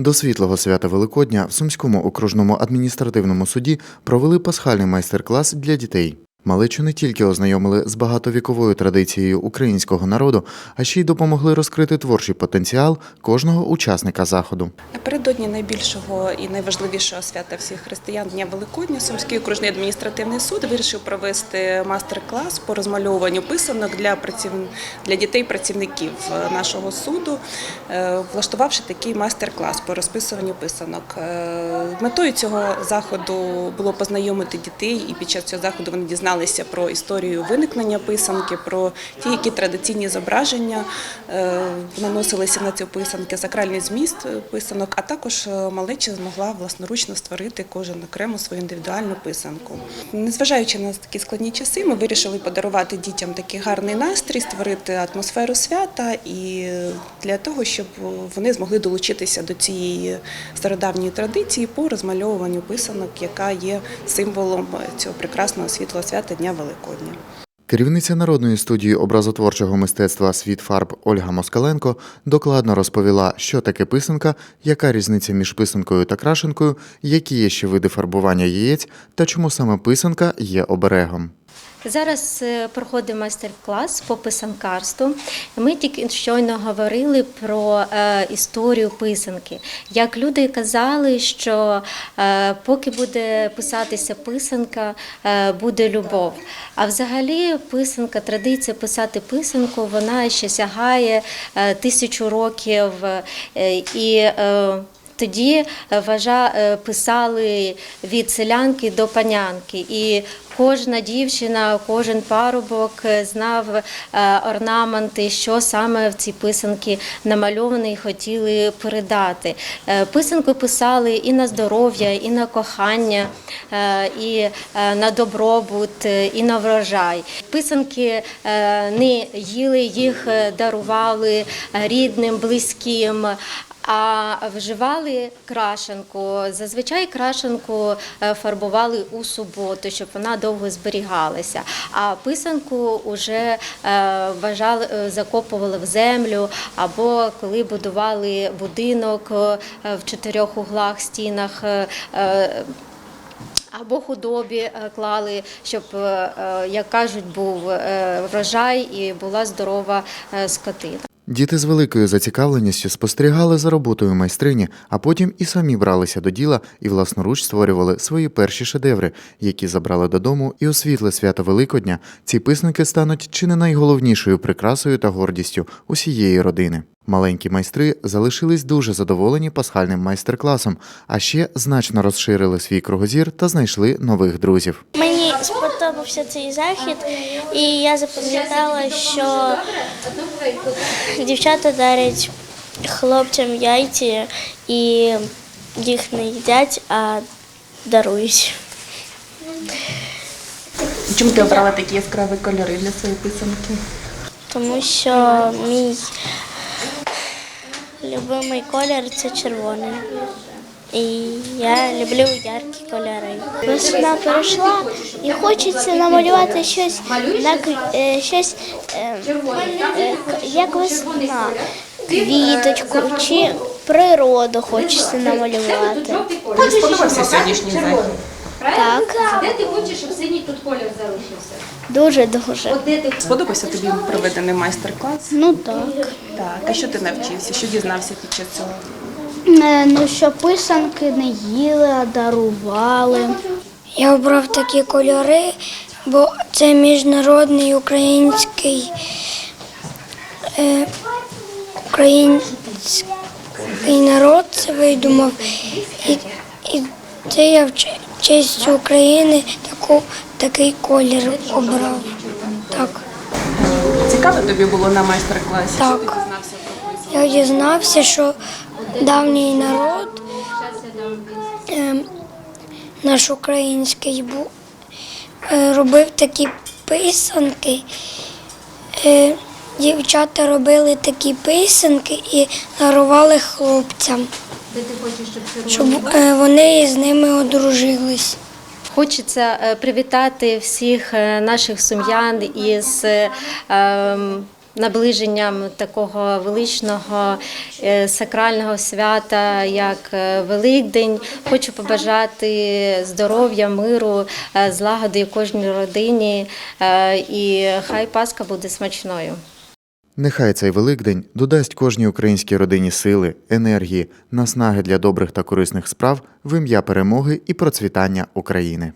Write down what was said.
До світлого свята Великодня в Сумському окружному адміністративному суді провели пасхальний майстер-клас для дітей. Малечу не тільки ознайомили з багатовіковою традицією українського народу, а ще й допомогли розкрити творчий потенціал кожного учасника заходу. Напередодні найбільшого і найважливішого свята всіх християн Дня Великодня Сумський окружний адміністративний суд вирішив провести мастер-клас по розмальовуванню писанок для праців... для дітей працівників е, нашого суду, е, влаштувавши такий майстер-клас по розписуванню писанок. Е, Метою цього заходу було познайомити дітей, і під час цього заходу вони дізналися про історію виникнення писанки, про ті, які традиційні зображення е, наносилися на ці писанки, сакральний зміст писанок, а також е, малеча змогла власноручно створити кожен окремо свою індивідуальну писанку. Незважаючи на такі складні часи, ми вирішили подарувати дітям такий гарний настрій, створити атмосферу свята і для того, щоб вони змогли долучитися до цієї стародавньої традиції по розмальовуванню писанок, яка є символом цього прекрасного світлого свята Дня Великодня. Керівниця народної студії образотворчого мистецтва Світ фарб Ольга Москаленко докладно розповіла, що таке писанка, яка різниця між писанкою та крашенкою, які є ще види фарбування яєць та чому саме писанка є оберегом. Зараз е, проходить майстер-клас по писанкарству. Ми тільки щойно говорили про е, історію писанки. Як люди казали, що е, поки буде писатися писанка, буде любов. А взагалі писанка, традиція писати писанку, вона ще сягає тисячу років і. Тоді е, вважа, е, писали від селянки до панянки, і кожна дівчина, кожен парубок е, знав орнаменти, що саме в ці писанки намальовані і хотіли передати. Писанку писали і на здоров'я, і на кохання, і на добробут, і на врожай. Писанки не їли, їх дарували рідним, близьким. А вживали крашенку. Зазвичай крашенку е, фарбували у суботу, щоб вона довго зберігалася. А писанку вже вважали, е, закопували в землю, або коли будували будинок е, в чотирьох углах стінах. е, е, або худобі е, клали, щоб, е, е, як кажуть, був е, врожай і була здорова е, скотина. Діти з великою зацікавленістю спостерігали за роботою майстрині, а потім і самі бралися до діла і власноруч створювали свої перші шедеври, які забрали додому, і у свято Великодня ці писники стануть чи не найголовнішою прикрасою та гордістю усієї родини. Маленькі майстри залишились дуже задоволені пасхальним майстер-класом, а ще значно розширили свій кругозір та знайшли нових друзів. Мені сподобався цей захід, і я запам'ятала, що дівчата дарять хлопцям яйці і їх не їдять, а дарують. Чому ти обрала такі яскраві кольори для своєї писанки? Тому що мій любимий колір це червоний. І я люблю яркі кольори. Весна пройшла і хочеться намалювати щось на е, щось е, е, як весна, квіточку чи природу хочеться намалювати. Сподобався сьогоднішній захід? Так, Де ти хочеш, щоб синій тут колір залишився? дуже дуже. Де ти Сподобався тобі проведений майстер-клас? Ну так. Так, а що ти навчився? Що дізнався під час цього? Е, Ну що писанки не їли, а дарували. Я обрав такі кольори, бо це міжнародний український е, український народ це видумав. І, і це я в честь України таку, такий колір обрав. Так. Цікаво тобі було на майстер-класі? Так. Я дізнався, що давній народ, е, наш український, був, е, робив такі писанки. Е, дівчата робили такі писанки і дарували хлопцям, де ти хочеш, щоб це щоб е, вони з ними одружились. Хочеться е, привітати всіх е, наших сум'ян із е, ем, наближенням такого величного сакрального свята, як Великдень. Хочу побажати здоров'я, миру, злагоди кожній родині, і хай Пасха буде смачною. Нехай цей Великдень додасть кожній українській родині сили, енергії, наснаги для добрих та корисних справ в ім'я перемоги і процвітання України.